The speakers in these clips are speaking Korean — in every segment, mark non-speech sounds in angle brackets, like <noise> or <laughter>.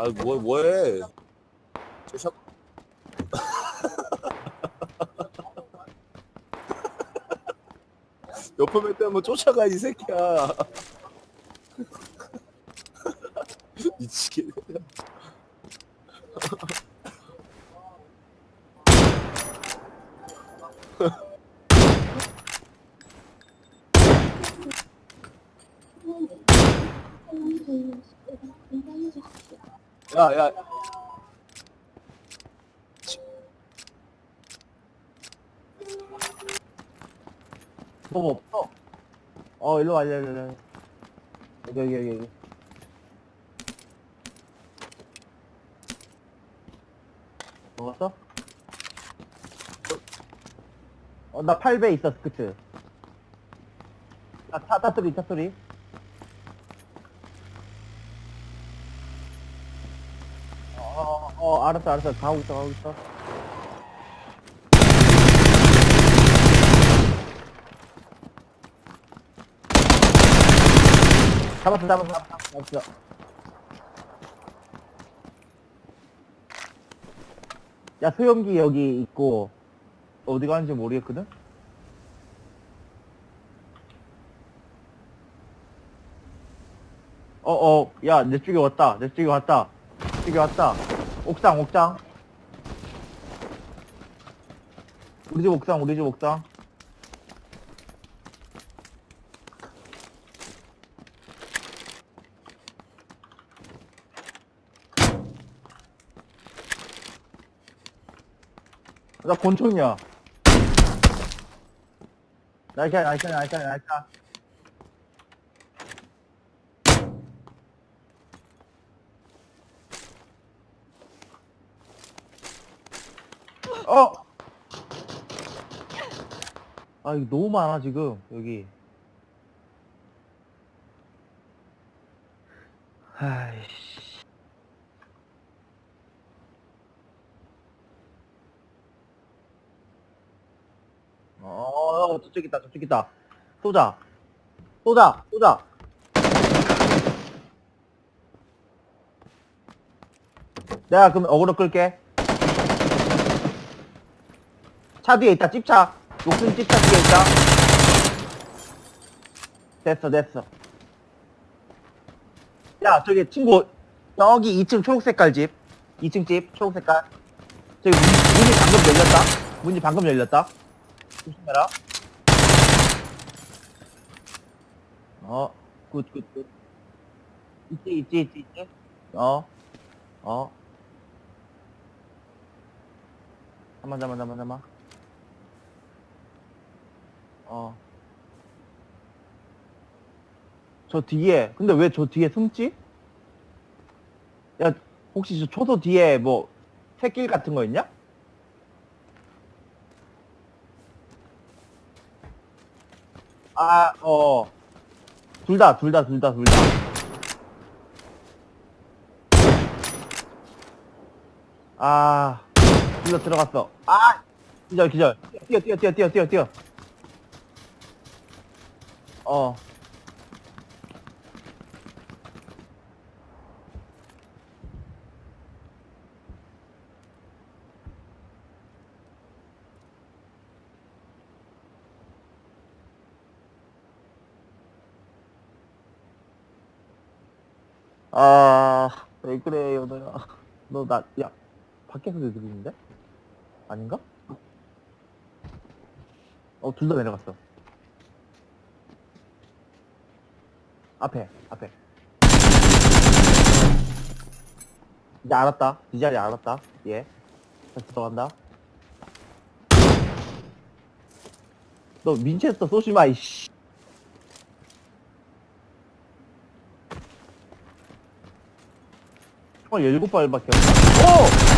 아, 뭐, 뭐해? 저 샷... 옆에 몇 때면 쫓아가, 이 새끼야. <laughs> 미치겠네. <laughs> <laughs> 야, 야. 뭐 없어? 어, 일로 와, 일로 와, 일로 와. 여기, 여기, 여기. 먹었어? 어, 나 8배 있어, 스크트. 아, 타, 타소리, 타소리. 알았어, 알았어. 가고 있어, 가고 있어. 잡았어, 잡았어, 잡았어, 잡았어. 야, 소형기 여기 있고, 어디 가는지 모르겠거든? 어, 어, 야, 내 쪽에 왔다. 내 쪽에 왔다. 내 쪽에 왔다. 옥상, 옥상. 우리 집 옥상, 우리 집 옥상. 나 권총이야. 나이샤, 나이샤, 나이샤, 나이샤. 어! 아, 이거 너무 많아, 지금, 여기. 아이씨. 어, 저쪽 있다, 저쪽 있다. 쏘자. 쏘자, 쏘자. 내가 그럼 어그로 끌게. 차 뒤에 있다, 찝차. 녹슨 찝차 뒤에 있다. 됐어, 됐어. 야, 저기 친구, 여기 2층 초록색깔 집. 2층 집, 초록색깔. 저기 문, 문이 방금 열렸다. 문이 방금 열렸다. 조심해라. 어, 굿, 굿, 굿. 있지, 있지, 있지, 있지. 어, 어. 잠만, 잠만, 잠만, 잠만. 어. 저 뒤에, 근데 왜 저 뒤에 숨지? 야, 혹시 저 초소 뒤에 뭐, 새길 같은 거 있냐? 아, 어. 둘 다, 둘 다, 둘 다, 둘 다. 아, 둘다 들어갔어. 아! 기절, 기절. 뛰어, 뛰어, 뛰어, 뛰어, 뛰어, 뛰어. 어. 아, 왜 그래, 연호야. 너, 나, 야, 밖에서 들리는데? 아닌가? 어, 둘 다 내려갔어. 앞에, 앞에. 이제 알았다. 이 자리 알았다. 예. 다시 들어간다. 너 민체스터 쏘지 마, 이씨. 총 17발밖에 없어. 오!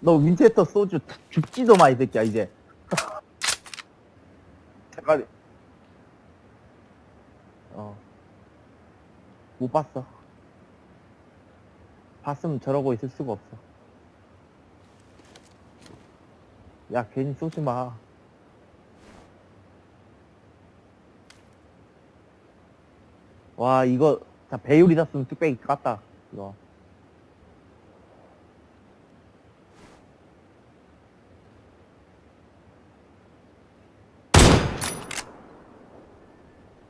너 윈체스터 소주 죽지도 마, 이 새끼야, 이제. 대가리. 어. 못 봤어. 봤으면 저러고 있을 수가 없어. 야, 괜히 쏘지 마. 와, 이거, 자, 배율이 샀으면 뚝배기 깠다. 이거.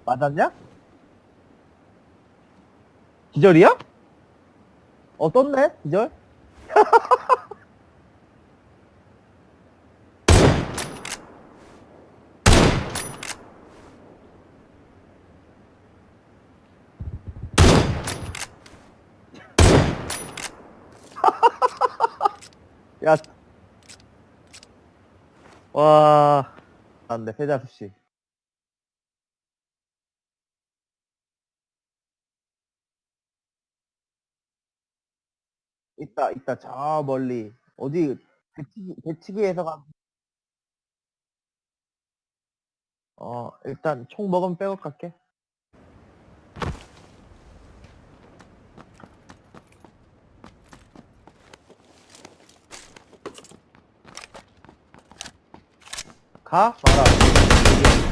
맞았냐? 기절이야? 어, 떴네? 기절? <laughs> 야. 와. 안 돼, 세자수씨. 있다, 있다, 저 멀리. 어디, 배치기, 배치기에서 가. 어, 일단 총 먹으면 백업 갈게. 가? 마라.